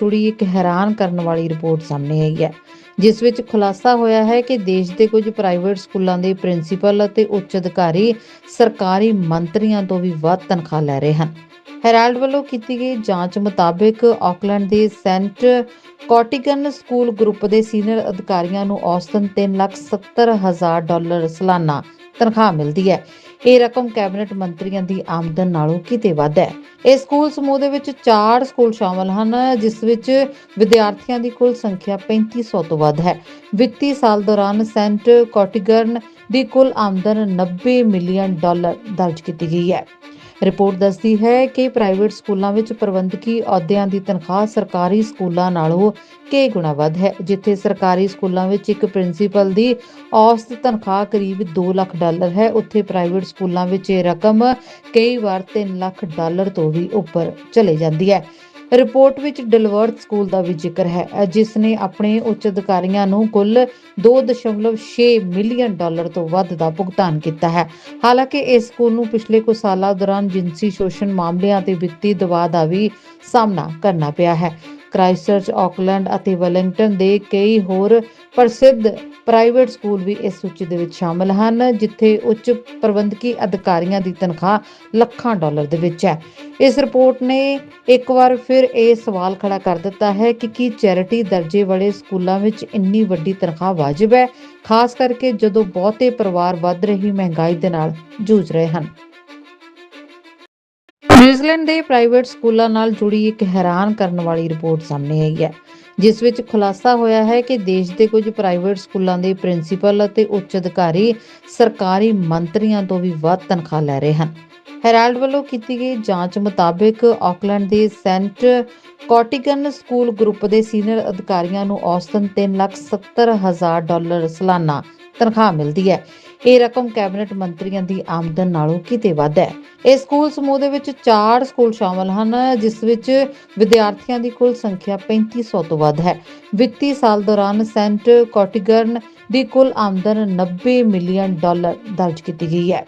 ਜੁੜੀ ਇੱਕ ਹੈਰਾਨ ਕਰਨ ਵਾਲੀ ਰਿਪੋਰਟ ਸਾਹਮਣੇ ਆਈ ਹੈ, ਜਿਸ ਵਿੱਚ ਖੁਲਾਸਾ ਹੋਇਆ ਹੈ ਕਿ ਦੇਸ਼ ਦੇ ਕੁਝ ਪ੍ਰਾਈਵੇਟ ਸਕੂਲਾਂ ਦੇ ਪ੍ਰਿੰਸੀਪਲ ਅਤੇ ਉੱਚ ਅਧਿਕਾਰੀ ਸਰਕਾਰੀ ਮੰਤਰੀਆਂ ਤੋਂ ਵੀ ਵੱਧ ਤਨਖਾਹ ਲੈ ਰਹੇ ਹਨ। ਹੈਰਾਲਡ ਵੱਲੋਂ ਕੀਤੀ ਗਈ ਜਾਂਚ ਮੁਤਾਬਕ ਆਕਲੈਂਡ ਦੇ ਸੈਂਟ ਕੋਟਿਗਨ ਸਕੂਲ ਗਰੁੱਪ ਦੇ ਸੀਨੀਅਰ ਅਧਿਕਾਰੀਆਂ ਨੂੰ ਔਸਤਨ 370000 ਡਾਲਰ ਸਾਲਾਨਾ ਤਨਖਾਹ ਮਿਲਦੀ ਹੈ। ਇਹ ਰਕਮ ਕੈਬਨਿਟ ਮੰਤਰੀਆਂ ਦੀ ਆਮਦਨ ਨਾਲੋਂ ਕਿਤੇ ਵੱਧ ਹੈ। ਇਸ ਸਕੂਲ ਸਮੂਹ ਦੇ ਵਿੱਚ 4 ਸਕੂਲ ਸ਼ਾਮਲ ਹਨ, ਜਿਸ ਵਿੱਚ ਵਿਦਿਆਰਥੀਆਂ ਦੀ ਕੁੱਲ ਸੰਖਿਆ 3500 ਤੋਂ ਵੱਧ ਹੈ। ਵਿੱਤੀ ਸਾਲ ਦੌਰਾਨ ਸੈਂਟ ਕਾਟਿਗਨ ਦੀ ਕੁੱਲ ਆਮਦਨ 90 ਮਿਲੀਅਨ ਡਾਲਰ ਦਰਜ ਕੀਤੀ ਗਈ ਹੈ। ਰਿਪੋਰਟ ਦੱਸਦੀ ਹੈ ਕਿ ਪ੍ਰਾਈਵੇਟ ਸਕੂਲਾਂ ਵਿੱਚ ਪ੍ਰਬੰਧਕੀ ਅਹੁਦਿਆਂ ਦੀ ਤਨਖਾਹ ਸਰਕਾਰੀ ਸਕੂਲਾਂ ਨਾਲੋਂ ਕਈ ਗੁਣਾ ਵੱਧ ਹੈ, ਜਿੱਥੇ ਸਰਕਾਰੀ ਸਕੂਲਾਂ ਵਿੱਚ ਇੱਕ ਪ੍ਰਿੰਸੀਪਲ ਦੀ ਔਸਤ ਤਨਖਾਹ ਕਰੀਬ 2 ਲੱਖ ਡਾਲਰ ਹੈ, ਉੱਥੇ ਪ੍ਰਾਈਵੇਟ ਸਕੂਲਾਂ ਵਿੱਚ ਇਹ ਰਕਮ ਕਈ ਵਾਰ 3 ਲੱਖ ਡਾਲਰ ਤੋਂ ਵੀ ਉੱਪਰ ਚਲੇ ਜਾਂਦੀ ਹੈ। ਰਿਪੋਰਟ ਵਿੱਚ ਡਿਲਵਰਟ ਸਕੂਲ ਦਾ ਵੀ ਜ਼ਿਕਰ ਹੈ ਜਿਸ ਨੇ ਆਪਣੇ ਉੱਚ ਅਧਿਕਾਰੀਆਂ ਨੂੰ ਕੁੱਲ 2.6 ਮਿਲੀਅਨ ਡਾਲਰ ਤੋਂ ਵੱਧ ਦਾ ਭੁਗਤਾਨ ਕੀਤਾ ਹੈ। ਹਾਲਾਂਕਿ ਇਸ ਸਕੂਲ ਨੂੰ ਪਿਛਲੇ ਕੁਝ ਸਾਲਾਂ ਦੌਰਾਨ ਜਿਨਸੀ ਸ਼ੋਸ਼ਣ ਮਾਮਲਿਆਂ ਤੇ ਵਿੱਤੀ ਦਬਾਅ ਦਾ ਵੀ ਸਾਹਮਣਾ ਕਰਨਾ ਪਿਆ ਹੈ। ਕ੍ਰਾਈਸਟਚਰਚ ਆਕਲੈਂਡ ਅਤੇ ਵੈਲਿੰਗਟਨ ਦੇ ਕਈ ਹੋਰ ਪ੍ਰਸਿੱਧ ਪ੍ਰਾਈਵੇਟ ਸਕੂਲ ਵੀ ਇਸ ਸੂਚੀ ਦੇ ਵਿੱਚ ਸ਼ਾਮਲ ਹਨ, ਜਿੱਥੇ ਉੱਚ ਪ੍ਰਬੰਧਕੀ ਅਧਿਕਾਰੀਆਂ ਦੀ ਤਨਖਾਹ ਲੱਖਾਂ ਡਾਲਰ ਦੇ ਵਿੱਚ ਹੈ। ਇਸ ਰਿਪੋਰਟ ਨੇ ਇੱਕ ਵਾਰ ਫਿਰ ਇਹ ਸਵਾਲ ਖੜਾ ਕਰ ਦਿੱਤਾ ਹੈ ਕਿ ਕੀ ਚੈਰਿਟੀ ਦਰਜੇ ਵਾਲੇ ਸਕੂਲਾਂ ਵਿੱਚ ਇੰਨੀ ਵੱਡੀ ਤਨਖਾਹ ਵਾਜਬ ਹੈ, ਖਾਸ ਕਰਕੇ ਜਦੋਂ ਬਹੁਤੇ ਪਰਿਵਾਰ ਵੱਧ ਰਹੀ ਮਹਿੰਗਾਈ ਦੇ ਨਾਲ ਜੂਝ ਰਹੇ ਹਨ। ਨਿਊਜ਼ੀਲੈਂਡ ਦੇ ਪ੍ਰਾਈਵੇਟ ਸਕੂਲਾਂ ਨਾਲ ਜੁੜੀ ਇੱਕ ਹੈਰਾਨ ਕਰਨ ਵਾਲੀ ਰਿਪੋਰਟ ਸਾਹਮਣੇ ਆਈ ਹੈ, ਜਿਸ ਵਿੱਚ ਖੁਲਾਸਾ ਹੋਇਆ ਹੈ ਕਿ ਦੇਸ਼ ਦੇ ਕੁਝ ਪ੍ਰਾਈਵੇਟ ਸਕੂਲਾਂ ਦੇ ਪ੍ਰਿੰਸੀਪਲ ਅਤੇ ਉੱਚ ਅਧਿਕਾਰੀ ਸਰਕਾਰੀ ਮੰਤਰੀਆਂ ਤੋਂ ਵੀ ਵੱਧ ਤਨਖਾਹ ਲੈ ਰਹੇ ਹਨ। ਹੈਰਾਲਡ ਵੱਲੋਂ ਕੀਤੀ ਗਈ ਜਾਂਚ ਮੁਤਾਬਕ ਆਕਲੈਂਡ ਦੇ ਸੈਂਟ ਕੋਟਿਗਨ ਸਕੂਲ ਗਰੁੱਪ ਦੇ ਸੀਨੀਅਰ ਅਧਿਕਾਰੀਆਂ ਨੂੰ ਔਸਤਨ 370000 ਡਾਲਰ ਸਾਲਾਨਾ ਤਨਖਾਹ ਮਿਲਦੀ ਹੈ। ਇਹ ਰਕਮ ਕੈਬਨਿਟ ਮੰਤਰੀਆਂ ਦੀ ਆਮਦਨ ਨਾਲੋਂ ਕਿਤੇ ਵੱਧ ਹੈ। ਇਸ ਸਕੂਲ ਸਮੂਹ ਦੇ ਵਿੱਚ 4 ਸਕੂਲ ਸ਼ਾਮਲ ਹਨ, ਜਿਸ ਵਿੱਚ ਵਿਦਿਆਰਥੀਆਂ ਦੀ ਕੁੱਲ ਸੰਖਿਆ 3500 ਤੋਂ ਵੱਧ ਹੈ। ਵਿੱਤੀ ਸਾਲ ਦੌਰਾਨ ਸੈਂਟ ਕਾਟਿਗਨ ਦੀ ਕੁੱਲ ਆਮਦਨ 90 ਮਿਲੀਅਨ ਡਾਲਰ ਦਰਜ ਕੀਤੀ ਗਈ ਹੈ।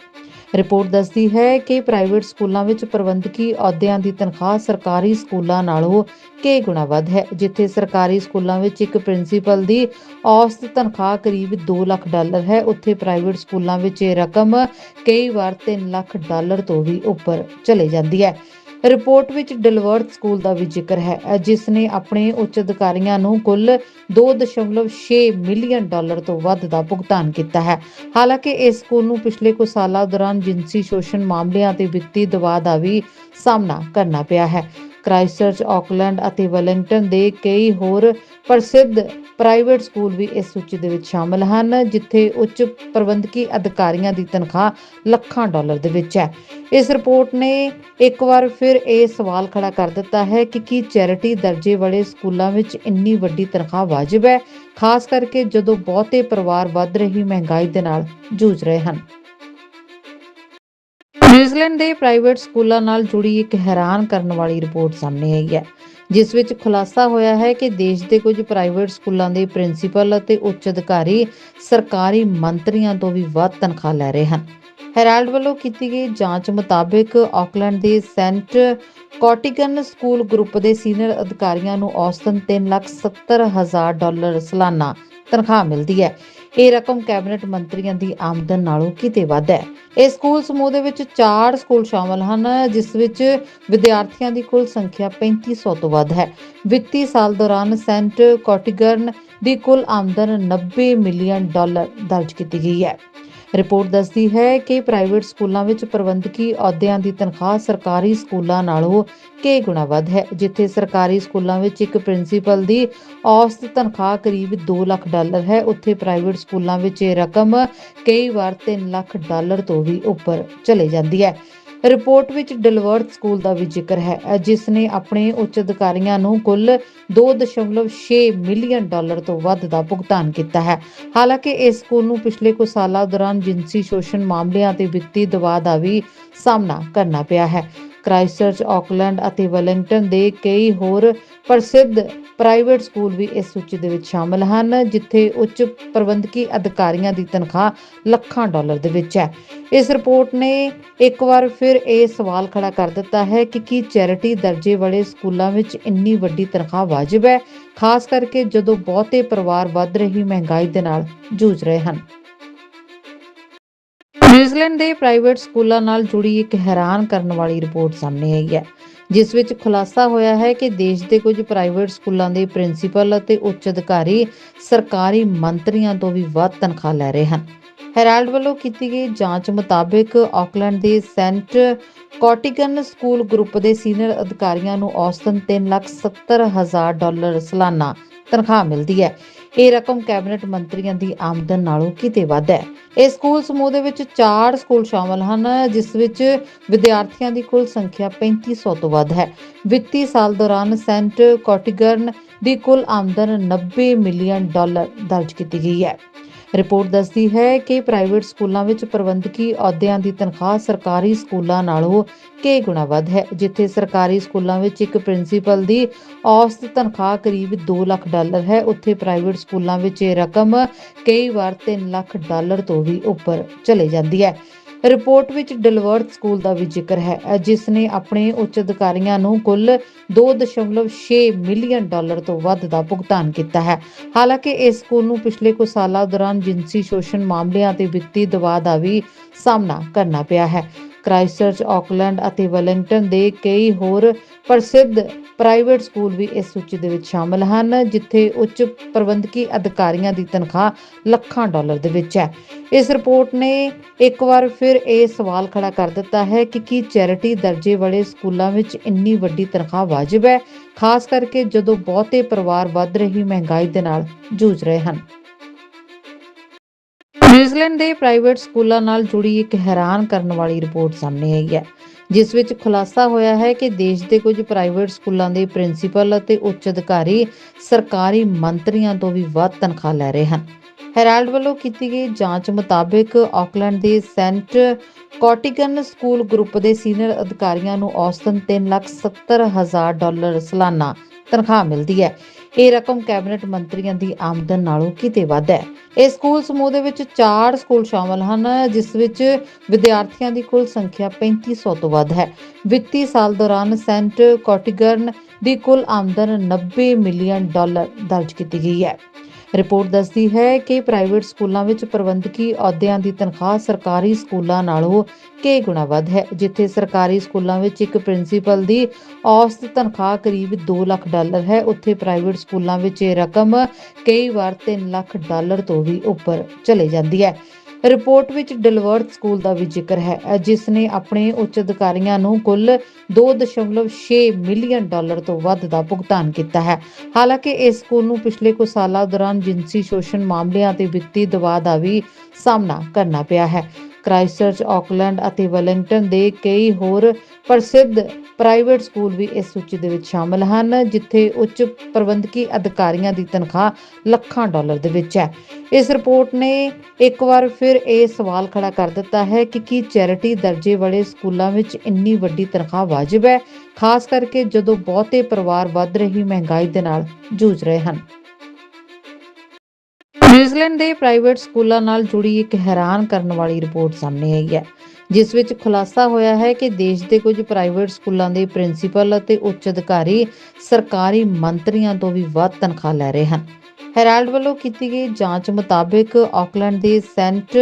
ਰਿਪੋਰਟ ਦੱਸਦੀ ਹੈ ਕਿ ਪ੍ਰਾਈਵੇਟ ਸਕੂਲਾਂ ਵਿੱਚ ਪ੍ਰਬੰਧਕੀ ਅਹੁਦਿਆਂ ਦੀ ਤਨਖਾਹ ਸਰਕਾਰੀ ਸਕੂਲਾਂ ਨਾਲੋਂ ਕਈ ਗੁਣਾ ਵੱਧ ਹੈ, ਜਿੱਥੇ ਸਰਕਾਰੀ ਸਕੂਲਾਂ ਵਿੱਚ ਇੱਕ ਪ੍ਰਿੰਸੀਪਲ ਦੀ ਔਸਤ ਤਨਖਾਹ ਕਰੀਬ 2 ਲੱਖ ਡਾਲਰ ਹੈ, ਉੱਥੇ ਪ੍ਰਾਈਵੇਟ ਸਕੂਲਾਂ ਵਿੱਚ ਇਹ ਰਕਮ ਕਈ ਵਾਰ 3 ਲੱਖ ਡਾਲਰ ਤੋਂ ਵੀ ਉੱਪਰ ਚਲੇ ਜਾਂਦੀ ਹੈ। ਰਿਪੋਰਟ ਵਿੱਚ ਡਿਲਵਰਟ ਸਕੂਲ ਦਾ ਵੀ ਜ਼ਿਕਰ ਹੈ ਜਿਸ ਨੇ ਆਪਣੇ ਉੱਚ ਅਧਿਕਾਰੀਆਂ ਨੂੰ ਕੁੱਲ 2.6 ਮਿਲੀਅਨ ਡਾਲਰ ਤੋਂ ਵੱਧ ਦਾ ਭੁਗਤਾਨ ਕੀਤਾ ਹੈ। ਹਾਲਾਂਕਿ ਇਸ ਸਕੂਲ ਨੂੰ ਪਿਛਲੇ ਕੁਝ ਸਾਲਾਂ ਦੌਰਾਨ ਜਿਨਸੀ ਸ਼ੋਸ਼ਣ ਮਾਮਲਿਆਂ ਤੇ ਵਿੱਤੀ ਦਬਾਅ ਦਾ ਵੀ ਸਾਹਮਣਾ ਕਰਨਾ ਪਿਆ ਹੈ। ਕ੍ਰਾਈਸਟਚਰਚ ਆਕਲੈਂਡ ਅਤੇ ਵੈਲਿੰਗਟਨ ਦੇ ਕਈ ਹੋਰ ਪ੍ਰਸਿੱਧ ਪ੍ਰਾਈਵੇਟ ਸਕੂਲ ਵੀ ਇਸ ਸੂਚੀ ਦੇ ਵਿੱਚ ਸ਼ਾਮਲ ਹਨ, ਜਿੱਥੇ ਉੱਚ ਪ੍ਰਬੰਧਕੀ ਅਧਿਕਾਰੀਆਂ ਦੀ ਤਨਖਾਹ ਲੱਖਾਂ ਡਾਲਰ ਦੇ ਵਿੱਚ ਹੈ। ਇਸ ਰਿਪੋਰਟ ਨੇ ਇੱਕ ਵਾਰ ਫਿਰ ਇਹ ਸਵਾਲ ਖੜਾ ਕਰ ਦਿੱਤਾ ਹੈ ਕਿ ਕੀ ਚੈਰਿਟੀ ਦਰਜੇ ਵਾਲੇ ਸਕੂਲਾਂ ਵਿੱਚ ਇੰਨੀ ਵੱਡੀ ਤਨਖਾਹ ਵਾਜਬ ਹੈ, ਖਾਸ ਕਰਕੇ ਜਦੋਂ ਬਹੁਤੇ ਪਰਿਵਾਰ ਵੱਧ ਰਹੀ ਮਹਿੰਗਾਈ ਦੇ ਨਾਲ ਜੂਝ ਰਹੇ ਹਨ। ਨਿਊਜ਼ੀਲੈਂਡ ਦੇ ਪ੍ਰਾਈਵੇਟ ਸਕੂਲਾਂ ਨਾਲ ਜੁੜੀ ਇੱਕ ਹੈਰਾਨ ਕਰਨ ਵਾਲੀ ਰਿਪੋਰਟ ਸਾਹਮਣੇ ਆਈ ਹੈ, ਜਿਸ ਵਿੱਚ ਖੁਲਾਸਾ ਹੋਇਆ ਹੈ ਕਿ ਦੇਸ਼ ਦੇ ਕੁਝ ਪ੍ਰਾਈਵੇਟ ਸਕੂਲਾਂ ਦੇ ਪ੍ਰਿੰਸੀਪਲ ਅਤੇ ਉੱਚ ਅਧਿਕਾਰੀ ਸਰਕਾਰੀ ਮੰਤਰੀਆਂ ਤੋਂ ਵੀ ਵੱਧ ਤਨਖਾਹ ਲੈ ਰਹੇ ਹਨ। ਹੈਰਾਲਡ ਵੱਲੋਂ ਕੀਤੀ ਗਈ ਜਾਂਚ ਮੁਤਾਬਕ ਆਕਲੈਂਡ ਦੇ ਸੈਂਟ ਕੋਟਿਗਨ ਸਕੂਲ ਗਰੁੱਪ ਦੇ ਸੀਨੀਅਰ ਅਧਿਕਾਰੀਆਂ ਨੂੰ ਔਸਤਨ 370000 ਡਾਲਰ ਸਾਲਾਨਾ ਤਨਖਾਹ ਮਿਲਦੀ ਹੈ। ਇਹ ਰਕਮ ਕੈਬਨਿਟ ਮੰਤਰੀਆਂ ਦੀ ਆਮਦਨ ਨਾਲੋਂ ਕਿਤੇ ਵੱਧ ਹੈ। ਇਸ ਸਕੂਲ ਸਮੂਹ ਦੇ ਵਿੱਚ 4 ਸਕੂਲ ਸ਼ਾਮਲ ਹਨ, ਜਿਸ ਵਿੱਚ ਵਿਦਿਆਰਥੀਆਂ ਦੀ ਕੁੱਲ ਸੰਖਿਆ 3500 ਤੋਂ ਵੱਧ ਹੈ। ਵਿੱਤੀ ਸਾਲ ਦੌਰਾਨ ਸੈਂਟ ਕਾਟਿਗਨ ਦੀ ਕੁੱਲ ਆਮਦਨ 90 ਮਿਲੀਅਨ ਡਾਲਰ ਦਰਜ ਕੀਤੀ ਗਈ ਹੈ। ਰਿਪੋਰਟ ਦੱਸਦੀ ਹੈ ਕਿ ਪ੍ਰਾਈਵੇਟ ਸਕੂਲਾਂ ਵਿੱਚ ਪ੍ਰਬੰਧਕੀ ਅਹੁਦਿਆਂ ਦੀ ਤਨਖਾਹ ਸਰਕਾਰੀ ਸਕੂਲਾਂ ਨਾਲੋਂ ਕਈ ਗੁਣਾ ਵੱਧ ਹੈ, ਜਿੱਥੇ ਸਰਕਾਰੀ ਸਕੂਲਾਂ ਵਿੱਚ ਇੱਕ ਪ੍ਰਿੰਸੀਪਲ ਦੀ ਔਸਤ ਤਨਖਾਹ ਕਰੀਬ 2 ਲੱਖ ਡਾਲਰ ਹੈ, ਉੱਥੇ ਪ੍ਰਾਈਵੇਟ ਸਕੂਲਾਂ ਵਿੱਚ ਇਹ ਰਕਮ ਕਈ ਵਾਰ 3 ਲੱਖ ਡਾਲਰ ਤੋਂ ਵੀ ਉੱਪਰ ਚਲੇ ਜਾਂਦੀ ਹੈ। ਰਿਪੋਰਟ ਵਿੱਚ ਡਿਲਵਰਟ ਸਕੂਲ ਦਾ ਵੀ ਜ਼ਿਕਰ ਹੈ ਅ, ਜਿਸ ਨੇ ਆਪਣੇ ਉੱਚ ਅਧਿਕਾਰੀਆਂ ਨੂੰ ਕੁੱਲ 2.6 ਮਿਲੀਅਨ ਡਾਲਰ ਤੋਂ ਵੱਧ ਦਾ ਭੁਗਤਾਨ ਕੀਤਾ ਹੈ। ਹਾਲਾਂਕਿ ਇਸ ਸਕੂਲ ਨੂੰ ਪਿਛਲੇ ਕੁਝ ਸਾਲਾਂ ਦੌਰਾਨ ਜਿਨਸੀ ਸ਼ੋਸ਼ਣ ਮਾਮਲਿਆਂ ਤੇ ਵਿੱਤੀ ਦਬਾਅ ਦਾ ਵੀ ਸਾਹਮਣਾ ਕਰਨਾ ਪਿਆ ਹੈ। ਕ੍ਰਾਈਸਟਚਰਚ ਆਕਲੈਂਡ ਅਤੇ ਵੈਲਿੰਗਟਨ ਦੇ ਕਈ ਹੋਰ ਪ੍ਰਸਿੱਧ ਪ੍ਰਾਈਵੇਟ ਸਕੂਲ ਵੀ ਇਸ ਸੂਚੀ ਦੇ ਵਿੱਚ ਸ਼ਾਮਲ ਹਨ, ਜਿੱਥੇ ਉੱਚ ਪ੍ਰਬੰਧਕੀ ਅਧਿਕਾਰੀਆਂ ਦੀ ਤਨਖਾਹ ਲੱਖਾਂ ਡਾਲਰ ਦੇ ਵਿੱਚ ਹੈ। ਇਸ ਰਿਪੋਰਟ ਨੇ ਇੱਕ ਵਾਰ ਫਿਰ ਇਹ ਸਵਾਲ ਖੜਾ ਕਰ ਦਿੱਤਾ ਹੈ ਕਿ ਕੀ ਚੈਰਿਟੀ ਦਰਜੇ ਵਾਲੇ ਸਕੂਲਾਂ ਵਿੱਚ ਇੰਨੀ ਵੱਡੀ ਤਨਖਾਹ ਵਾਜਬ ਹੈ, ਖਾਸ ਕਰਕੇ ਜਦੋਂ ਬਹੁਤੇ ਪਰਿਵਾਰ ਵੱਧ ਰਹੀ ਮਹਿੰਗਾਈ ਦੇ ਨਾਲ ਜੂਝ ਰਹੇ ਹਨ। ਨਿਊਜ਼ੀਲੈਂਡ ਦੇ ਪ੍ਰਾਈਵੇਟ ਸਕੂਲਾਂ ਨਾਲ ਜੁੜੀ ਇੱਕ ਹੈਰਾਨ ਕਰਨ ਵਾਲੀ ਰਿਪੋਰਟ ਸਾਹਮਣੇ ਆਈ ਹੈ, ਜਿਸ ਵਿੱਚ ਖੁਲਾਸਾ ਹੋਇਆ ਹੈ ਕਿ ਦੇਸ਼ ਦੇ ਕੁਝ ਪ੍ਰਾਈਵੇਟ ਸਕੂਲਾਂ ਦੇ ਪ੍ਰਿੰਸੀਪਲ ਅਤੇ ਉੱਚ ਅਧਿਕਾਰੀ ਸਰਕਾਰੀ ਮੰਤਰੀਆਂ ਤੋਂ ਵੀ ਵੱਧ ਤਨਖਾਹ ਲੈ ਰਹੇ ਹਨ। ਹੈਰਾਲਡ ਵੱਲੋਂ ਕੀਤੀ ਗਈ ਜਾਂਚ ਮੁਤਾਬਕ ਆਕਲੈਂਡ ਦੇ ਸੈਂਟ ਕੋਟਿਗਨ ਸਕੂਲ ਗਰੁੱਪ ਦੇ ਸੀਨੀਅਰ ਅਧਿਕਾਰੀਆਂ ਨੂੰ ਔਸਤਨ 370000 ਡਾਲਰ ਸਾਲਾਨਾ ਤਨਖਾਹ ਮਿਲਦੀ ਹੈ। ਇਹ ਰਕਮ ਕੈਬਨਿਟ ਮੰਤਰੀਆਂ ਦੀ ਆਮਦਨ ਨਾਲੋਂ ਕਿਤੇ ਵੱਧ ਹੈ। ਇਸ ਸਕੂਲ ਸਮੂਹ ਦੇ ਵਿੱਚ 4 ਸਕੂਲ ਸ਼ਾਮਲ ਹਨ, ਜਿਸ ਵਿੱਚ ਵਿਦਿਆਰਥੀਆਂ ਦੀ ਕੁੱਲ ਸੰਖਿਆ 3500 ਤੋਂ ਵੱਧ ਹੈ। ਵਿੱਤੀ ਸਾਲ ਦੌਰਾਨ ਸੈਂਟ ਕਾਟਿਗਨ ਦੀ ਕੁੱਲ ਆਮਦਨ 90 ਮਿਲੀਅਨ ਡਾਲਰ ਦਰਜ ਕੀਤੀ ਗਈ ਹੈ। ਰਿਪੋਰਟ ਦੱਸਦੀ ਹੈ ਕਿ ਪ੍ਰਾਈਵੇਟ ਸਕੂਲਾਂ ਵਿੱਚ ਪ੍ਰਬੰਧਕੀ ਅਹੁਦਿਆਂ ਦੀ ਤਨਖਾਹ ਸਰਕਾਰੀ ਸਕੂਲਾਂ ਨਾਲੋਂ ਕਈ ਗੁਣਾ ਵੱਧ ਹੈ, ਜਿੱਥੇ ਸਰਕਾਰੀ ਸਕੂਲਾਂ ਵਿੱਚ ਇੱਕ ਪ੍ਰਿੰਸੀਪਲ ਦੀ ਔਸਤ ਤਨਖਾਹ ਕਰੀਬ 2 ਲੱਖ ਡਾਲਰ ਹੈ, ਉੱਥੇ ਪ੍ਰਾਈਵੇਟ ਸਕੂਲਾਂ ਵਿੱਚ ਇਹ ਰਕਮ ਕਈ ਵਾਰ 3 ਲੱਖ ਡਾਲਰ ਤੋਂ ਵੀ ਉੱਪਰ ਚਲੇ ਜਾਂਦੀ ਹੈ। ਰਿਪੋਰਟ ਵਿੱਚ ਡਿਲਵਰਟ ਸਕੂਲ ਦਾ ਵੀ ਜ਼ਿਕਰ ਹੈ ਜਿਸ ਨੇ ਆਪਣੇ ਉੱਚ ਅਧਿਕਾਰੀਆਂ ਨੂੰ ਕੁੱਲ 2.6 ਮਿਲੀਅਨ ਡਾਲਰ ਤੋਂ ਵੱਧ ਦਾ ਭੁਗਤਾਨ ਕੀਤਾ ਹੈ। ਹਾਲਾਂਕਿ ਇਸ ਸਕੂਲ ਨੂੰ ਪਿਛਲੇ ਕੁਝ ਸਾਲਾਂ ਦੌਰਾਨ ਜਿਨਸੀ ਸ਼ੋਸ਼ਣ ਮਾਮਲਿਆਂ ਤੇ ਵਿੱਤੀ ਦਬਾਅ ਦਾ ਵੀ ਸਾਹਮਣਾ ਕਰਨਾ ਪਿਆ ਹੈ। ਕ੍ਰਾਈਸਟਚਰਚ ਆਕਲੈਂਡ ਅਤੇ ਵੈਲਿੰਗਟਨ ਦੇ ਕਈ ਹੋਰ ਪ੍ਰਸਿੱਧ ਪ੍ਰਾਈਵੇਟ ਸਕੂਲ ਵੀ ਇਸ ਸੂਚੀ ਦੇ ਵਿੱਚ ਸ਼ਾਮਲ ਹਨ, ਜਿੱਥੇ ਉੱਚ ਪ੍ਰਬੰਧਕੀ ਅਧਿਕਾਰੀਆਂ ਦੀ ਤਨਖਾਹ ਲੱਖਾਂ ਡਾਲਰ ਦੇ ਵਿੱਚ ਹੈ। ਇਸ ਰਿਪੋਰਟ ਨੇ ਇੱਕ ਵਾਰ ਫਿਰ ਇਹ ਸਵਾਲ ਖੜਾ ਕਰ ਦਿੱਤਾ ਹੈ ਕਿ ਕੀ ਚੈਰਿਟੀ ਦਰਜੇ ਵਾਲੇ ਸਕੂਲਾਂ ਵਿੱਚ ਇੰਨੀ ਵੱਡੀ ਤਨਖਾਹ ਵਾਜਬ ਹੈ, ਖਾਸ ਕਰਕੇ ਜਦੋਂ ਬਹੁਤੇ ਪਰਿਵਾਰ ਵੱਧ ਰਹੀ ਮਹਿੰਗਾਈ ਦੇ ਨਾਲ ਜੂਝ ਰਹੇ ਹਨ। ਨਿਊਜ਼ੀਲੈਂਡ ਦੇ ਪ੍ਰਾਈਵੇਟ ਸਕੂਲਾਂ ਨਾਲ ਜੁੜੀ ਇੱਕ ਹੈਰਾਨ ਕਰਨ ਵਾਲੀ ਰਿਪੋਰਟ ਸਾਹਮਣੇ ਆਈ ਹੈ, ਜਿਸ ਵਿੱਚ ਖੁਲਾਸਾ ਹੋਇਆ ਹੈ ਕਿ ਦੇਸ਼ ਦੇ ਕੁਝ ਪ੍ਰਾਈਵੇਟ ਸਕੂਲਾਂ ਦੇ ਪ੍ਰਿੰਸੀਪਲ ਅਤੇ ਉੱਚ ਅਧਿਕਾਰੀ ਸਰਕਾਰੀ ਮੰਤਰੀਆਂ ਤੋਂ ਵੀ ਵੱਧ ਤਨਖਾਹ ਲੈ ਰਹੇ ਹਨ। ਹੈਰਾਲਡ ਵੱਲੋਂ ਕੀਤੀ ਗਈ ਜਾਂਚ ਮੁਤਾਬਕ ਆਕਲੈਂਡ ਦੇ ਸੈਂਟ ਕੋਟਿਗਨ ਸਕੂਲ ਗਰੁੱਪ ਦੇ ਸੀਨੀਅਰ ਅਧਿਕਾਰੀਆਂ ਨੂੰ ਔਸਤਨ 370000 ਡਾਲਰ ਸਾਲਾਨਾ ਤਨਖਾਹ ਮਿਲਦੀ ਹੈ। ਇਹ ਰਕਮ ਕੈਬਨਿਟ ਮੰਤਰੀਆਂ ਦੀ ਆਮਦਨ ਨਾਲੋਂ ਕਿਤੇ ਵੱਧ ਹੈ। ਇਸ ਸਕੂਲ ਸਮੂਹ ਦੇ ਵਿੱਚ 4 ਸਕੂਲ ਸ਼ਾਮਲ ਹਨ, ਜਿਸ ਵਿੱਚ ਵਿਦਿਆਰਥੀਆਂ ਦੀ ਕੁੱਲ ਸੰਖਿਆ 3500 ਤੋਂ ਵੱਧ ਹੈ। ਵਿੱਤੀ ਸਾਲ ਦੌਰਾਨ ਸੈਂਟ ਕਾਟਿਗਨ ਦੀ ਕੁੱਲ ਆਮਦਨ 90 ਮਿਲੀਅਨ ਡਾਲਰ ਦਰਜ ਕੀਤੀ ਗਈ ਹੈ। ਰਿਪੋਰਟ ਦੱਸਦੀ ਹੈ ਕਿ ਪ੍ਰਾਈਵੇਟ ਸਕੂਲਾਂ ਵਿੱਚ ਪ੍ਰਬੰਧਕੀ ਅਹੁਦਿਆਂ ਦੀ ਤਨਖਾਹ ਸਰਕਾਰੀ ਸਕੂਲਾਂ ਨਾਲੋਂ ਕਈ ਗੁਣਾ ਵੱਧ ਹੈ, ਜਿੱਥੇ ਸਰਕਾਰੀ ਸਕੂਲਾਂ ਵਿੱਚ ਇੱਕ ਪ੍ਰਿੰਸੀਪਲ ਦੀ ਔਸਤ ਤਨਖਾਹ ਕਰੀਬ 2 ਲੱਖ ਡਾਲਰ ਹੈ, ਉੱਥੇ ਪ੍ਰਾਈਵੇਟ ਸਕੂਲਾਂ ਵਿੱਚ ਇਹ ਰਕਮ ਕਈ ਵਾਰ 3 ਲੱਖ ਡਾਲਰ ਤੋਂ ਵੀ ਉੱਪਰ ਚਲੇ ਜਾਂਦੀ ਹੈ। ਰਿਪੋਰਟ ਵਿੱਚ ਡਿਲਵਰਟ ਸਕੂਲ ਦਾ ਵੀ ਜ਼ਿਕਰ ਹੈ ਜਿਸ ਨੇ ਆਪਣੇ ਉੱਚ ਅਧਿਕਾਰੀਆਂ ਨੂੰ ਕੁੱਲ 2.6 ਮਿਲੀਅਨ ਡਾਲਰ ਤੋਂ ਵੱਧ ਦਾ ਭੁਗਤਾਨ ਕੀਤਾ ਹੈ। ਹਾਲਾਂਕਿ ਇਸ ਸਕੂਲ ਨੂੰ ਪਿਛਲੇ ਕੁਝ ਸਾਲਾਂ ਦੌਰਾਨ ਜਿਨਸੀ ਸ਼ੋਸ਼ਣ ਮਾਮਲਿਆਂ ਤੇ ਵਿੱਤੀ ਦਬਾਅ ਦਾ ਵੀ ਸਾਹਮਣਾ ਕਰਨਾ ਪਿਆ ਹੈ। ਕ੍ਰਾਈਸਟਚਰਚ ਆਕਲੈਂਡ ਅਤੇ ਵੈਲਿੰਗਟਨ ਦੇ ਕਈ ਹੋਰ ਪ੍ਰਸਿੱਧ ਪ੍ਰਾਈਵੇਟ ਸਕੂਲ ਵੀ ਇਸ ਸੂਚੀ ਦੇ ਵਿੱਚ ਸ਼ਾਮਲ ਹਨ, ਜਿੱਥੇ ਉੱਚ ਪ੍ਰਬੰਧਕੀ ਅਧਿਕਾਰੀਆਂ ਦੀ ਤਨਖਾਹ ਲੱਖਾਂ ਡਾਲਰ ਦੇ ਵਿੱਚ ਹੈ। ਇਸ ਰਿਪੋਰਟ ਨੇ ਇੱਕ ਵਾਰ ਫਿਰ ਇਹ ਸਵਾਲ ਖੜਾ ਕਰ ਦਿੱਤਾ ਹੈ ਕਿ ਕੀ ਚੈਰਿਟੀ ਦਰਜੇ ਵਾਲੇ ਸਕੂਲਾਂ ਵਿੱਚ ਇੰਨੀ ਵੱਡੀ ਤਨਖਾਹ ਵਾਜਬ ਹੈ, ਖਾਸ ਕਰਕੇ ਜਦੋਂ ਬਹੁਤੇ ਪਰਿਵਾਰ ਵੱਧ ਰਹੀ ਮਹਿੰਗਾਈ ਦੇ ਨਾਲ ਜੂਝ ਰਹੇ ਹਨ। ਨਿਊਜ਼ੀਲੈਂਡ ਦੇ ਪ੍ਰਾਈਵੇਟ ਸਕੂਲਾਂ ਨਾਲ ਜੁੜੀ ਇੱਕ ਹੈਰਾਨ ਕਰਨ ਵਾਲੀ ਰਿਪੋਰਟ ਸਾਹਮਣੇ ਆਈ ਹੈ, ਜਿਸ ਵਿੱਚ ਖੁਲਾਸਾ ਹੋਇਆ ਹੈ ਕਿ ਦੇਸ਼ ਦੇ ਕੁਝ ਪ੍ਰਾਈਵੇਟ ਸਕੂਲਾਂ ਦੇ ਪ੍ਰਿੰਸੀਪਲ ਅਤੇ ਉੱਚ ਅਧਿਕਾਰੀ ਸਰਕਾਰੀ ਮੰਤਰੀਆਂ ਤੋਂ ਵੀ ਵੱਧ ਤਨਖਾਹ ਲੈ ਰਹੇ ਹਨ। ਹੈਰਾਲਡ ਵੱਲੋਂ ਕੀਤੀ ਗਈ ਜਾਂਚ ਮੁਤਾਬਕ ਆਕਲੈਂਡ ਦੇ ਸੈਂਟ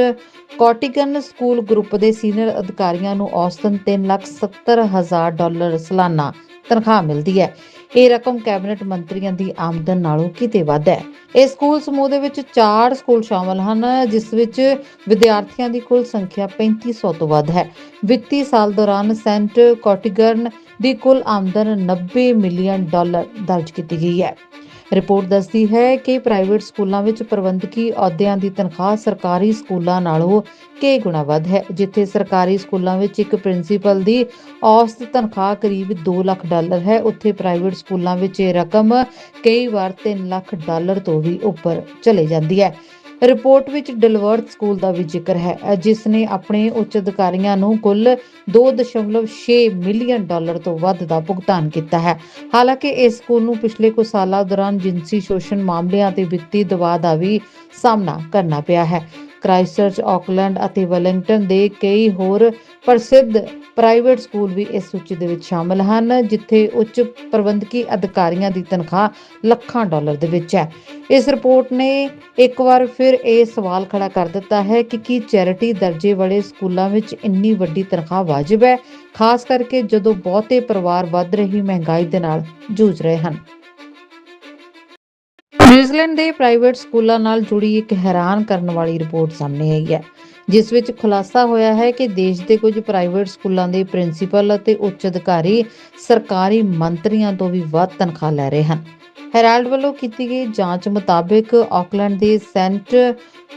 ਕੋਟਿਗਨ ਸਕੂਲ ਗਰੁੱਪ ਦੇ ਸੀਨੀਅਰ ਅਧਿਕਾਰੀਆਂ ਨੂੰ ਔਸਤਨ 370000 ਡਾਲਰ ਸਾਲਾਨਾ ਤਨਖਾਹ ਮਿਲਦੀ ਹੈ। ਇਹ ਰਕਮ ਕੈਬਨਿਟ ਮੰਤਰੀਆਂ ਦੀ ਆਮਦਨ ਨਾਲੋਂ ਕਿਤੇ ਵੱਧ ਹੈ। ਇਸ ਸਕੂਲ ਸਮੂਹ ਦੇ ਵਿੱਚ 4 ਸਕੂਲ ਸ਼ਾਮਲ ਹਨ, ਜਿਸ ਵਿੱਚ ਵਿਦਿਆਰਥੀਆਂ ਦੀ ਕੁੱਲ ਸੰਖਿਆ 3500 ਤੋਂ ਵੱਧ ਹੈ। ਵਿੱਤੀ ਸਾਲ ਦੌਰਾਨ ਸੈਂਟ ਕਾਟਿਗਨ ਦੀ ਕੁੱਲ ਆਮਦਨ 90 ਮਿਲੀਅਨ ਡਾਲਰ ਦਰਜ ਕੀਤੀ ਗਈ ਹੈ। ਰਿਪੋਰਟ ਦੱਸਦੀ ਹੈ ਕਿ ਪ੍ਰਾਈਵੇਟ ਸਕੂਲਾਂ ਵਿੱਚ ਪ੍ਰਬੰਧਕੀ ਅਹੁਦਿਆਂ ਦੀ ਤਨਖਾਹ ਸਰਕਾਰੀ ਸਕੂਲਾਂ ਨਾਲੋਂ ਕਈ ਗੁਣਾ ਵੱਧ ਹੈ, ਜਿੱਥੇ ਸਰਕਾਰੀ ਸਕੂਲਾਂ ਵਿੱਚ ਇੱਕ ਪ੍ਰਿੰਸੀਪਲ ਦੀ ਔਸਤ ਤਨਖਾਹ ਕਰੀਬ 2 ਲੱਖ ਡਾਲਰ ਹੈ, ਉੱਥੇ ਪ੍ਰਾਈਵੇਟ ਸਕੂਲਾਂ ਵਿੱਚ ਇਹ ਰਕਮ ਕਈ ਵਾਰ 3 ਲੱਖ ਡਾਲਰ ਤੋਂ ਵੀ ਉੱਪਰ ਚਲੇ ਜਾਂਦੀ ਹੈ। ਰਿਪੋਰਟ ਵਿੱਚ ਡਿਲਵਰਟ ਸਕੂਲ ਦਾ ਵੀ ਜ਼ਿਕਰ ਹੈ ਜਿਸ ਨੇ ਆਪਣੇ ਉੱਚ ਅਧਿਕਾਰੀਆਂ ਨੂੰ ਕੁੱਲ 2.6 ਮਿਲੀਅਨ ਡਾਲਰ ਤੋਂ ਵੱਧ ਦਾ ਭੁਗਤਾਨ ਕੀਤਾ ਹੈ। ਹਾਲਾਂਕਿ ਇਸ ਸਕੂਲ ਨੂੰ ਪਿਛਲੇ ਕੁਝ ਸਾਲਾਂ ਦੌਰਾਨ ਜਿਨਸੀ ਸ਼ੋਸ਼ਣ ਮਾਮਲਿਆਂ ਤੇ ਵਿੱਤੀ ਦਬਾਅ ਦਾ ਵੀ ਸਾਹਮਣਾ ਕਰਨਾ ਪਿਆ ਹੈ। ਕ੍ਰਾਈਸਟਚਰਚ ਆਕਲੈਂਡ ਅਤੇ ਵੈਲਿੰਗਟਨ ਦੇ ਕਈ ਹੋਰ ਪ੍ਰਸਿੱਧ ਪ੍ਰਾਈਵੇਟ ਸਕੂਲ ਵੀ ਇਸ ਸੂਚੀ ਦੇ ਵਿੱਚ ਸ਼ਾਮਲ ਹਨ, ਜਿੱਥੇ ਉੱਚ ਪ੍ਰਬੰਧਕੀ ਅਧਿਕਾਰੀਆਂ ਦੀ ਤਨਖਾਹ ਲੱਖਾਂ ਡਾਲਰ ਦੇ ਵਿੱਚ ਹੈ। ਇਸ ਰਿਪੋਰਟ ਨੇ ਇੱਕ ਵਾਰ ਫਿਰ ਇਹ ਸਵਾਲ ਖੜਾ ਕਰ ਦਿੱਤਾ ਹੈ ਕਿ ਕੀ ਚੈਰਿਟੀ ਦਰਜੇ ਵਾਲੇ ਸਕੂਲਾਂ ਵਿੱਚ ਇੰਨੀ ਵੱਡੀ ਤਨਖਾਹ ਵਾਜਬ ਹੈ, ਖਾਸ ਕਰਕੇ ਜਦੋਂ ਬਹੁਤੇ ਪਰਿਵਾਰ ਵੱਧ ਰਹੀ ਮਹਿੰਗਾਈ ਦੇ ਨਾਲ ਜੂਝ ਰਹੇ ਹਨ। ਨਿਊਜ਼ੀਲੈਂਡ ਦੇ ਪ੍ਰਾਈਵੇਟ ਸਕੂਲਾਂ ਨਾਲ ਜੁੜੀ ਇੱਕ ਹੈਰਾਨ ਕਰਨ ਵਾਲੀ ਰਿਪੋਰਟ ਸਾਹਮਣੇ ਆਈ ਹੈ, ਜਿਸ ਵਿੱਚ ਖੁਲਾਸਾ ਹੋਇਆ ਹੈ ਕਿ ਦੇਸ਼ ਦੇ ਕੁਝ ਪ੍ਰਾਈਵੇਟ ਸਕੂਲਾਂ ਦੇ ਪ੍ਰਿੰਸੀਪਲ ਅਤੇ ਉੱਚ ਅਧਿਕਾਰੀ ਸਰਕਾਰੀ ਮੰਤਰੀਆਂ ਤੋਂ ਵੀ ਵੱਧ ਤਨਖਾਹ ਲੈ ਰਹੇ ਹਨ। ਹੈਰਾਲਡ ਵੱਲੋਂ ਕੀਤੀ ਗਈ ਜਾਂਚ ਮੁਤਾਬਕ ਆਕਲੈਂਡ ਦੇ ਸੈਂਟ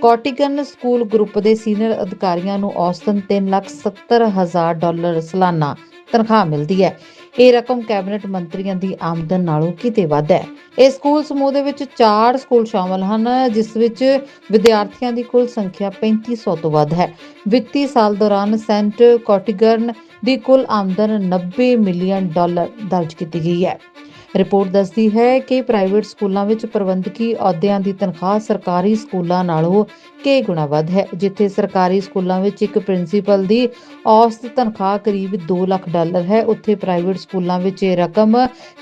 ਕੋਟਿਗਨ ਸਕੂਲ ਗਰੁੱਪ ਦੇ ਸੀਨੀਅਰ ਅਧਿਕਾਰੀਆਂ ਨੂੰ ਔਸਤਨ 370000 ਡਾਲਰ ਸਾਲਾਨਾ ਤਨਖਾਹ ਮਿਲਦੀ ਹੈ। ਇਹ ਰਕਮ ਕੈਬਨਿਟ ਮੰਤਰੀਆਂ ਦੀ ਆਮਦਨ ਨਾਲੋਂ ਕਿਤੇ ਵੱਧ ਹੈ। ਇਸ ਸਕੂਲ ਸਮੂਹ ਦੇ ਵਿੱਚ 4 ਸਕੂਲ ਸ਼ਾਮਲ ਹਨ, ਜਿਸ ਵਿੱਚ ਵਿਦਿਆਰਥੀਆਂ ਦੀ ਕੁੱਲ ਸੰਖਿਆ 3500 ਤੋਂ ਵੱਧ ਹੈ। ਵਿੱਤੀ ਸਾਲ ਦੌਰਾਨ ਸੈਂਟ ਕੋਟਿਗਨ ਦੀ ਕੁੱਲ ਆਮਦਨ 90 ਮਿਲੀਅਨ ਡਾਲਰ ਦਰਜ ਕੀਤੀ ਗਈ ਹੈ। ਰਿਪੋਰਟ ਦੱਸਦੀ ਹੈ ਕਿ ਪ੍ਰਾਈਵੇਟ ਸਕੂਲਾਂ ਵਿੱਚ ਪ੍ਰਬੰਧਕੀ ਅਹੁਦਿਆਂ ਦੀ ਤਨਖਾਹ ਸਰਕਾਰੀ ਸਕੂਲਾਂ ਨਾਲੋਂ ਕਈ ਗੁਣਾ ਵੱਧ ਹੈ, ਜਿੱਥੇ ਸਰਕਾਰੀ ਸਕੂਲਾਂ ਵਿੱਚ ਇੱਕ ਪ੍ਰਿੰਸੀਪਲ ਦੀ ਔਸਤ ਤਨਖਾਹ ਕਰੀਬ 2 ਲੱਖ ਡਾਲਰ ਹੈ, ਉੱਥੇ ਪ੍ਰਾਈਵੇਟ ਸਕੂਲਾਂ ਵਿੱਚ ਇਹ ਰਕਮ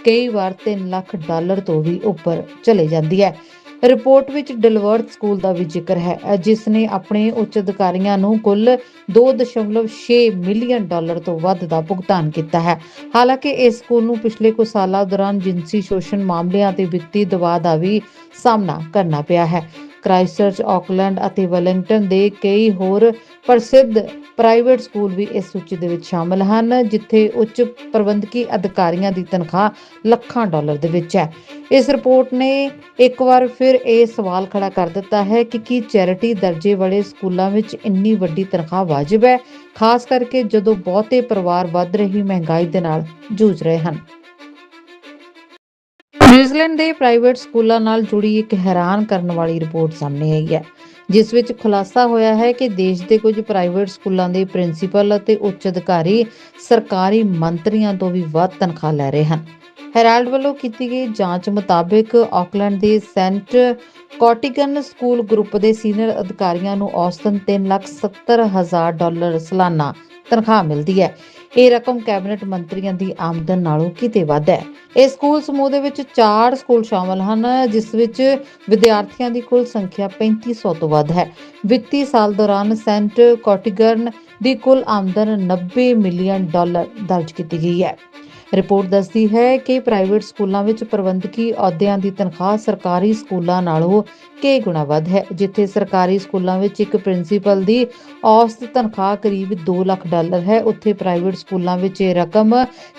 ਕਈ ਵਾਰ 3 ਲੱਖ ਡਾਲਰ ਤੋਂ ਵੀ ਉੱਪਰ ਚਲੇ ਜਾਂਦੀ ਹੈ। ਰਿਪੋਰਟ ਵਿੱਚ ਡਿਲਵਰਟ ਸਕੂਲ ਦਾ ਵੀ ਜ਼ਿਕਰ ਹੈ ਅ, ਜਿਸ ਨੇ ਆਪਣੇ ਉੱਚ ਅਧਿਕਾਰੀਆਂ ਨੂੰ ਕੁੱਲ 2.6 ਮਿਲੀਅਨ ਡਾਲਰ ਤੋਂ ਵੱਧ ਦਾ ਭੁਗਤਾਨ ਕੀਤਾ ਹੈ। ਹਾਲਾਂਕਿ ਇਸ ਸਕੂਲ ਨੂੰ ਪਿਛਲੇ ਕੁਝ ਸਾਲਾਂ ਦੌਰਾਨ ਜਿਨਸੀ ਸ਼ੋਸ਼ਣ ਮਾਮਲਿਆਂ ਤੇ ਵਿੱਤੀ ਦਬਾਅ ਦਾ ਵੀ ਸਾਹਮਣਾ ਕਰਨਾ ਪਿਆ ਹੈ। ਕ੍ਰਾਈਸਟਚਰਚ ਆਕਲੈਂਡ ਅਤੇ ਵੈਲਿੰਗਟਨ ਦੇ ਕਈ ਹੋਰ ਪ੍ਰਸਿੱਧ ਪ੍ਰਾਈਵੇਟ ਸਕੂਲ ਵੀ ਇਸ ਸੂਚੀ ਦੇ ਵਿੱਚ ਸ਼ਾਮਲ ਹਨ, ਜਿੱਥੇ ਉੱਚ ਪ੍ਰਬੰਧਕੀ ਅਧਿਕਾਰੀਆਂ ਦੀ ਤਨਖਾਹ ਲੱਖਾਂ ਡਾਲਰ ਦੇ ਵਿੱਚ ਹੈ। ਇਸ ਰਿਪੋਰਟ ਨੇ ਇੱਕ ਵਾਰ ਫਿਰ ਇਹ ਸਵਾਲ ਖੜਾ ਕਰ ਦਿੱਤਾ ਹੈ ਕਿ ਕੀ ਚੈਰਿਟੀ ਦਰਜੇ ਵਾਲੇ ਸਕੂਲਾਂ ਵਿੱਚ ਇੰਨੀ ਵੱਡੀ ਤਨਖਾਹ ਵਾਜਬ ਹੈ, ਖਾਸ ਕਰਕੇ ਜਦੋਂ ਬਹੁਤੇ ਪਰਿਵਾਰ ਵੱਧ ਰਹੀ ਮਹਿੰਗਾਈ ਦੇ ਨਾਲ ਜੂਝ ਰਹੇ ਹਨ। ਨਿਊਜ਼ੀਲੈਂਡ ਦੇ ਪ੍ਰਾਈਵੇਟ ਸਕੂਲਾਂ ਨਾਲ ਜੁੜੀ ਇੱਕ ਹੈਰਾਨ ਕਰਨ ਵਾਲੀ ਰਿਪੋਰਟ ਸਾਹਮਣੇ ਆਈ ਹੈ, ਜਿਸ ਵਿੱਚ ਖੁਲਾਸਾ ਹੋਇਆ ਹੈ ਕਿ ਦੇਸ਼ ਦੇ ਕੁਝ ਪ੍ਰਾਈਵੇਟ ਸਕੂਲਾਂ ਦੇ ਪ੍ਰਿੰਸੀਪਲ ਅਤੇ ਉੱਚ ਅਧਿਕਾਰੀ ਸਰਕਾਰੀ ਮੰਤਰੀਆਂ ਤੋਂ ਵੀ ਵੱਧ ਤਨਖਾਹ ਲੈ ਰਹੇ ਹਨ। ਹੈਰਾਲਡ ਵੱਲੋਂ ਕੀਤੀ ਗਈ ਜਾਂਚ ਮੁਤਾਬਕ ਆਕਲੈਂਡ ਦੇ ਸੈਂਟ ਕੋਟਿਗਨ ਸਕੂਲ ਗਰੁੱਪ ਦੇ ਸੀਨੀਅਰ ਅਧਿਕਾਰੀਆਂ ਨੂੰ ਔਸਤਨ 370000 ਡਾਲਰ ਸਾਲਾਨਾ ਤਨਖਾਹ ਮਿਲਦੀ ਹੈ। ਇਹ ਰਕਮ ਕੈਬਨਿਟ ਮੰਤਰੀਆਂ ਦੀ ਆਮਦਨ ਨਾਲੋਂ ਕਿਤੇ ਵੱਧ ਹੈ। ਇਸ ਸਕੂਲ ਸਮੂਹ ਦੇ ਵਿੱਚ 4 ਸਕੂਲ ਸ਼ਾਮਲ ਹਨ, ਜਿਸ ਵਿੱਚ ਵਿਦਿਆਰਥੀਆਂ ਦੀ ਕੁੱਲ ਸੰਖਿਆ 3500 ਤੋਂ ਵੱਧ ਹੈ। ਵਿੱਤੀ ਸਾਲ ਦੌਰਾਨ ਸੈਂਟ ਕੋਟਿਗਨ ਦੀ ਕੁੱਲ ਆਮਦਨ 90 ਮਿਲੀਅਨ ਡਾਲਰ ਦਰਜ ਕੀਤੀ ਗਈ ਹੈ। ਰਿਪੋਰਟ ਦੱਸਦੀ ਹੈ ਕਿ ਪ੍ਰਾਈਵੇਟ ਸਕੂਲਾਂ ਵਿੱਚ ਪ੍ਰਬੰਧਕੀ ਅਹੁਦਿਆਂ ਦੀ ਤਨਖਾਹ ਸਰਕਾਰੀ ਸਕੂਲਾਂ ਨਾਲੋਂ ਕਈ ਗੁਣਾ ਵੱਧ ਹੈ, ਜਿੱਥੇ ਸਰਕਾਰੀ ਸਕੂਲਾਂ ਵਿੱਚ ਇੱਕ ਪ੍ਰਿੰਸੀਪਲ ਦੀ ਔਸਤ ਤਨਖਾਹ ਕਰੀਬ 2 ਲੱਖ ਡਾਲਰ ਹੈ, ਉੱਥੇ ਪ੍ਰਾਈਵੇਟ ਸਕੂਲਾਂ ਵਿੱਚ ਇਹ ਰਕਮ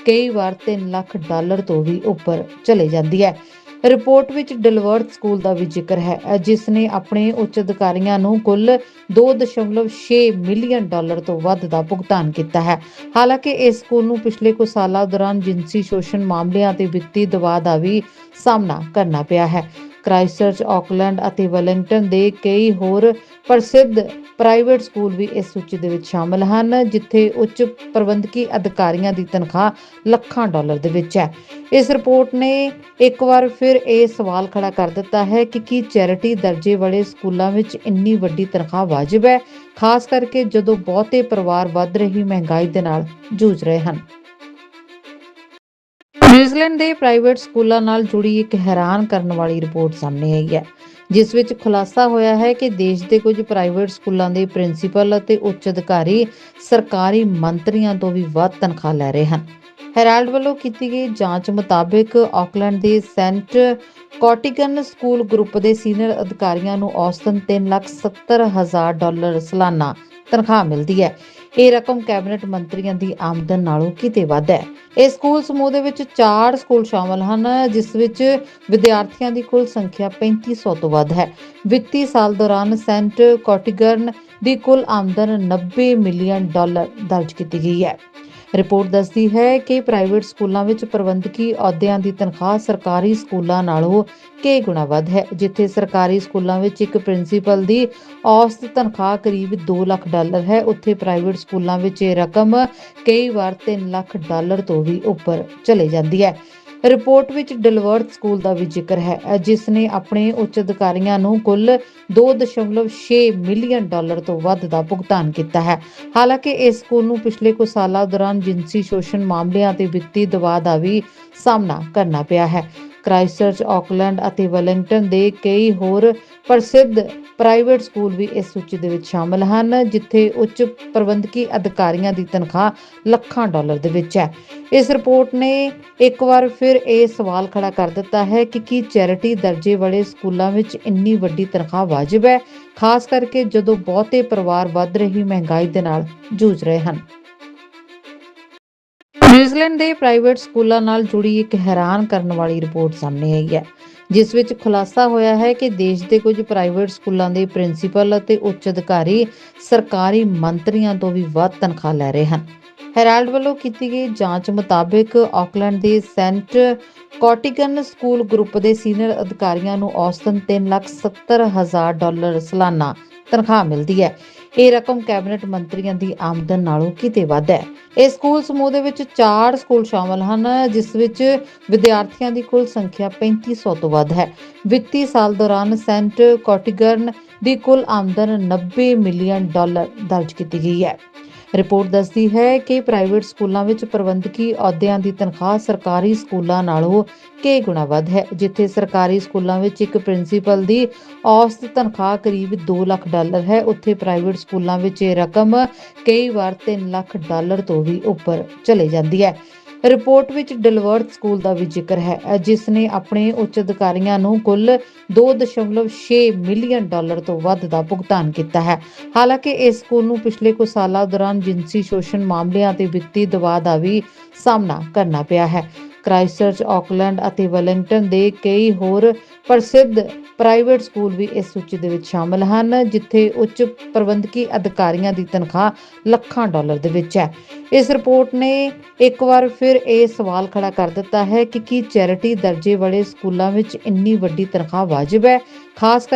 ਕਈ ਵਾਰ 3 ਲੱਖ ਡਾਲਰ ਤੋਂ ਵੀ ਉੱਪਰ ਚਲੇ ਜਾਂਦੀ ਹੈ। ਰਿਪੋਰਟ ਵਿੱਚ ਡਿਲਵਰਟ ਸਕੂਲ ਦਾ ਵੀ ਜ਼ਿਕਰ ਹੈ ਜਿਸ ਨੇ ਆਪਣੇ ਉੱਚ ਅਧਿਕਾਰੀਆਂ ਨੂੰ ਕੁੱਲ 2.6 ਮਿਲੀਅਨ ਡਾਲਰ ਤੋਂ ਵੱਧ ਦਾ ਭੁਗਤਾਨ ਕੀਤਾ ਹੈ। ਹਾਲਾਂਕਿ ਇਸ ਸਕੂਲ ਨੂੰ ਪਿਛਲੇ ਕੁਝ ਸਾਲਾਂ ਦੌਰਾਨ ਜਿਨਸੀ ਸ਼ੋਸ਼ਣ ਮਾਮਲਿਆਂ ਤੇ ਵਿੱਤੀ ਦਬਾਅ ਦਾ ਵੀ ਸਾਹਮਣਾ ਕਰਨਾ ਪਿਆ ਹੈ। ਕ੍ਰਾਈਸਟਚਰਚ ਆਕਲੈਂਡ ਅਤੇ ਵੈਲਿੰਗਟਨ ਦੇ ਕਈ ਹੋਰ ਪ੍ਰਸਿੱਧ ਪ੍ਰਾਈਵੇਟ ਸਕੂਲ ਵੀ ਇਸ ਸੂਚੀ ਦੇ ਵਿੱਚ ਸ਼ਾਮਲ ਹਨ, ਜਿੱਥੇ ਉੱਚ ਪ੍ਰਬੰਧਕੀ ਅਧਿਕਾਰੀਆਂ ਦੀ ਤਨਖਾਹ ਲੱਖਾਂ ਡਾਲਰ ਦੇ ਵਿੱਚ ਹੈ। ਇਸ ਰਿਪੋਰਟ ਨੇ ਇੱਕ ਵਾਰ ਫਿਰ ਇਹ ਸਵਾਲ ਖੜਾ ਕਰ ਦਿੱਤਾ ਹੈ ਕਿ ਕੀ ਚੈਰਿਟੀ ਦਰਜੇ ਵਾਲੇ ਸਕੂਲਾਂ ਵਿੱਚ ਇੰਨੀ ਵੱਡੀ ਤਨਖਾਹ ਵਾਜਬ ਹੈ, ਖਾਸ ਕਰਕੇ ਜਦੋਂ ਬਹੁਤੇ ਪਰਿਵਾਰ ਵੱਧ ਰਹੀ ਮਹਿੰਗਾਈ ਦੇ ਨਾਲ ਜੂਝ ਰਹੇ ਹਨ। ਨਿਊਜ਼ੀਲੈਂਡ ਦੇ ਪ੍ਰਾਈਵੇਟ ਸਕੂਲਾਂ ਨਾਲ ਜੁੜੀ ਇੱਕ ਹੈਰਾਨ ਕਰਨ ਵਾਲੀ ਰਿਪੋਰਟ ਸਾਹਮਣੇ ਆਈ ਹੈ, ਜਿਸ ਵਿੱਚ ਖੁਲਾਸਾ ਹੋਇਆ ਹੈ ਕਿ ਦੇਸ਼ ਦੇ ਕੁਝ ਪ੍ਰਾਈਵੇਟ ਸਕੂਲਾਂ ਦੇ ਪ੍ਰਿੰਸੀਪਲ ਅਤੇ ਉੱਚ ਅਧਿਕਾਰੀ ਸਰਕਾਰੀ ਮੰਤਰੀਆਂ ਤੋਂ ਵੀ ਵੱਧ ਤਨਖਾਹ ਲੈ ਰਹੇ ਹਨ। ਹੈਰਾਲਡ ਵੱਲੋਂ ਕੀਤੀ ਗਈ ਜਾਂਚ ਮੁਤਾਬਕ ਆਕਲੈਂਡ ਦੇ ਸੈਂਟ ਕੋਟਿਗਨ ਸਕੂਲ ਗਰੁੱਪ ਦੇ ਸੀਨੀਅਰ ਅਧਿਕਾਰੀਆਂ ਨੂੰ ਔਸਤਨ 370000 ਡਾਲਰ ਸਾਲਾਨਾ ਤਨਖਾਹ ਮਿਲਦੀ ਹੈ। ਇਹ ਰਕਮ ਕੈਬਨਿਟ ਮੰਤਰੀਆਂ ਦੀ ਆਮਦਨ ਨਾਲੋਂ ਕਿਤੇ ਵੱਧ ਹੈ। ਇਸ ਸਕੂਲ ਸਮੂਹ ਦੇ ਵਿੱਚ 4 ਸਕੂਲ ਸ਼ਾਮਲ ਹਨ, ਜਿਸ ਵਿੱਚ ਵਿਦਿਆਰਥੀਆਂ ਦੀ ਕੁੱਲ ਸੰਖਿਆ 3500 ਤੋਂ ਵੱਧ ਹੈ। ਵਿੱਤੀ ਸਾਲ ਦੌਰਾਨ ਸੈਂਟ ਕੋਟਿਗਨ ਦੀ ਕੁੱਲ ਆਮਦਨ 90 ਮਿਲੀਅਨ ਡਾਲਰ ਦਰਜ ਕੀਤੀ ਗਈ ਹੈ। ਰਿਪੋਰਟ ਦੱਸਦੀ ਹੈ ਕਿ ਪ੍ਰਾਈਵੇਟ ਸਕੂਲਾਂ ਵਿੱਚ ਪ੍ਰਬੰਧਕੀ ਅਹੁਦਿਆਂ ਦੀ ਤਨਖਾਹ ਸਰਕਾਰੀ ਸਕੂਲਾਂ ਨਾਲੋਂ ਕਈ ਗੁਣਾ ਵੱਧ ਹੈ, ਜਿੱਥੇ ਸਰਕਾਰੀ ਸਕੂਲਾਂ ਵਿੱਚ ਇੱਕ ਪ੍ਰਿੰਸੀਪਲ ਦੀ ਔਸਤ ਤਨਖਾਹ ਕਰੀਬ 2 ਲੱਖ ਡਾਲਰ ਹੈ, ਉੱਥੇ ਪ੍ਰਾਈਵੇਟ ਸਕੂਲਾਂ ਵਿੱਚ ਇਹ ਰਕਮ ਕਈ ਵਾਰ 3 ਲੱਖ ਡਾਲਰ ਤੋਂ ਵੀ ਉੱਪਰ ਚਲੇ ਜਾਂਦੀ ਹੈ। ਰਿਪੋਰਟ ਵਿੱਚ ਡਿਲਵਰਟ ਸਕੂਲ ਦਾ ਵੀ ਜ਼ਿਕਰ ਹੈ ਜਿਸ ਨੇ ਆਪਣੇ ਉੱਚ ਅਧਿਕਾਰੀਆਂ ਨੂੰ ਕੁੱਲ 2.6 ਮਿਲੀਅਨ ਡਾਲਰ ਤੋਂ ਵੱਧ ਦਾ ਭੁਗਤਾਨ ਕੀਤਾ ਹੈ। ਹਾਲਾਂਕਿ ਇਸ ਸਕੂਲ ਨੂੰ ਪਿਛਲੇ ਕੁਝ ਸਾਲਾਂ ਦੌਰਾਨ ਜਿਨਸੀ ਸ਼ੋਸ਼ਣ ਮਾਮਲਿਆਂ ਤੇ ਵਿੱਤੀ ਦਬਾਅ ਦਾ ਵੀ ਸਾਹਮਣਾ ਕਰਨਾ ਪਿਆ ਹੈ। ਕ੍ਰਾਈਸਟਚਰਚ ਆਕਲੈਂਡ ਅਤੇ ਵੈਲਿੰਗਟਨ ਦੇ ਕਈ ਹੋਰ ਪ੍ਰਸਿੱਧ ਪ੍ਰਾਈਵੇਟ ਸਕੂਲ ਵੀ ਇਸ ਸੂਚੀ ਦੇ ਵਿੱਚ ਸ਼ਾਮਲ ਹਨ, ਜਿੱਥੇ ਉੱਚ ਪ੍ਰਬੰਧਕੀ ਅਧਿਕਾਰੀਆਂ ਦੀ ਤਨਖਾਹ ਲੱਖਾਂ ਡਾਲਰ ਦੇ ਵਿੱਚ ਹੈ। ਇਸ ਰਿਪੋਰਟ ਨੇ ਇੱਕ ਵਾਰ ਫਿਰ ਇਹ ਸਵਾਲ ਖੜਾ ਕਰ ਦਿੱਤਾ ਹੈ ਕਿ ਕੀ ਚੈਰਿਟੀ ਦਰਜੇ ਵਾਲੇ ਸਕੂਲਾਂ ਵਿੱਚ ਇੰਨੀ ਵੱਡੀ ਤਨਖਾਹ ਵਾਜਬ ਹੈ, ਖਾਸ ਕਰਕੇ ਜਦੋਂ ਬਹੁਤੇ ਪਰਿਵਾਰ ਵੱਧ ਰਹੀ ਮਹਿੰਗਾਈ ਦੇ ਨਾਲ ਜੂਝ ਰਹੇ ਹਨ। ਨਿਊਜ਼ੀਲੈਂਡ ਦੇ ਪ੍ਰਾਈਵੇਟ ਸਕੂਲਾਂ ਨਾਲ ਜੁੜੀ ਇੱਕ ਹੈਰਾਨ ਕਰਨ ਵਾਲੀ ਰਿਪੋਰਟ ਸਾਹਮਣੇ ਆਈ ਹੈ, ਜਿਸ ਵਿੱਚ ਖੁਲਾਸਾ ਹੋਇਆ ਹੈ ਕਿ ਦੇਸ਼ ਦੇ ਕੁਝ ਪ੍ਰਾਈਵੇਟ ਸਕੂਲਾਂ ਦੇ ਪ੍ਰਿੰਸੀਪਲ ਅਤੇ ਉੱਚ ਅਧਿਕਾਰੀ ਸਰਕਾਰੀ ਮੰਤਰੀਆਂ ਤੋਂ ਵੀ ਵੱਧ ਤਨਖਾਹ ਲੈ ਰਹੇ ਹਨ। ਹੈਰਾਲਡ ਵੱਲੋਂ ਕੀਤੀ ਗਈ ਜਾਂਚ ਮੁਤਾਬਕ ਆਕਲੈਂਡ ਦੇ ਸੈਂਟ ਕੋਟਿਗਨ ਸਕੂਲ ਗਰੁੱਪ ਦੇ ਸੀਨੀਅਰ ਅਧਿਕਾਰੀਆਂ ਨੂੰ ਔਸਤਨ 370000 ਡਾਲਰ ਸਾਲਾਨਾ ਤਨਖਾਹ ਮਿਲਦੀ ਹੈ। ਇਹ ਰਕਮ ਕੈਬਨਿਟ ਮੰਤਰੀਆਂ ਦੀ ਆਮਦਨ ਨਾਲੋਂ ਕਿਤੇ ਵੱਧ ਹੈ। ਇਸ ਸਕੂਲ ਸਮੂਹ ਦੇ ਵਿੱਚ 4 ਸਕੂਲ ਸ਼ਾਮਲ ਹਨ, ਜਿਸ ਵਿੱਚ ਵਿਦਿਆਰਥੀਆਂ ਦੀ ਕੁੱਲ ਸੰਖਿਆ 3500 ਤੋਂ ਵੱਧ ਹੈ। ਵਿੱਤੀ ਸਾਲ ਦੌਰਾਨ ਸੈਂਟ ਕਾਟਿਗਨ ਦੀ ਕੁੱਲ ਆਮਦਨ 90 ਮਿਲੀਅਨ ਡਾਲਰ ਦਰਜ ਕੀਤੀ ਗਈ ਹੈ। ਰਿਪੋਰਟ ਦੱਸਦੀ ਹੈ ਕਿ ਪ੍ਰਾਈਵੇਟ ਸਕੂਲਾਂ ਵਿੱਚ ਪ੍ਰਬੰਧਕੀ ਅਹੁਦਿਆਂ ਦੀ ਤਨਖਾਹ ਸਰਕਾਰੀ ਸਕੂਲਾਂ ਨਾਲੋਂ ਕਈ ਗੁਣਾ ਵੱਧ ਹੈ, ਜਿੱਥੇ ਸਰਕਾਰੀ ਸਕੂਲਾਂ ਵਿੱਚ ਇੱਕ ਪ੍ਰਿੰਸੀਪਲ ਦੀ ਔਸਤ ਤਨਖਾਹ ਕਰੀਬ 2 ਲੱਖ ਡਾਲਰ ਹੈ, ਉੱਥੇ ਪ੍ਰਾਈਵੇਟ ਸਕੂਲਾਂ ਵਿੱਚ ਇਹ ਰਕਮ ਕਈ ਵਾਰ 3 ਲੱਖ ਡਾਲਰ ਤੋਂ ਵੀ ਉੱਪਰ ਚਲੇ ਜਾਂਦੀ ਹੈ। ਰਿਪੋਰਟ ਵਿੱਚ ਡਿਲਵਰਟ ਸਕੂਲ ਦਾ ਵੀ ਜ਼ਿਕਰ ਹੈ ਜਿਸ ਨੇ ਆਪਣੇ ਉੱਚ ਅਧਿਕਾਰੀਆਂ ਨੂੰ ਕੁੱਲ 2.6 ਮਿਲੀਅਨ ਡਾਲਰ ਤੋਂ ਵੱਧ ਦਾ ਭੁਗਤਾਨ ਕੀਤਾ ਹੈ। ਹਾਲਾਂਕਿ ਇਸ ਸਕੂਲ ਨੂੰ ਪਿਛਲੇ ਕੁਝ ਸਾਲਾਂ ਦੌਰਾਨ ਜਿਨਸੀ ਸ਼ੋਸ਼ਣ ਮਾਮਲਿਆਂ ਤੇ ਵਿੱਤੀ ਦਬਾਅ ਦਾ ਵੀ ਸਾਹਮਣਾ ਕਰਨਾ ਪਿਆ ਹੈ। ਕ੍ਰਾਈਸਟਚਰਚ ਆਕਲੈਂਡ ਅਤੇ ਵੈਲਿੰਗਟਨ ਦੇ ਕਈ ਹੋਰ ਪ੍ਰਸਿੱਧ ਪ੍ਰਾਈਵੇਟ ਸਕੂਲ ਵੀ ਇਸ ਸੂਚੀ ਦੇ ਵਿੱਚ ਸ਼ਾਮਲ ਹਨ, ਜਿੱਥੇ ਉੱਚ ਪ੍ਰਬੰਧਕੀ ਅਧਿਕਾਰੀਆਂ ਦੀ ਤਨਖਾਹ ਲੱਖਾਂ ਡਾਲਰ ਦੇ ਵਿੱਚ ਹੈ। ਇਸ ਰਿਪੋਰਟ ਨੇ ਇੱਕ ਵਾਰ ਫਿਰ ਇਹ ਸਵਾਲ ਖੜਾ ਕਰ ਦਿੱਤਾ ਹੈ ਕਿ ਕੀ ਚੈਰਿਟੀ ਦਰਜੇ ਵਾਲੇ ਸਕੂਲਾਂ ਵਿੱਚ ਇੰਨੀ ਵੱਡੀ ਤਨਖਾਹ ਵਾਜਬ ਹੈ, ਖਾਸ ਕਰ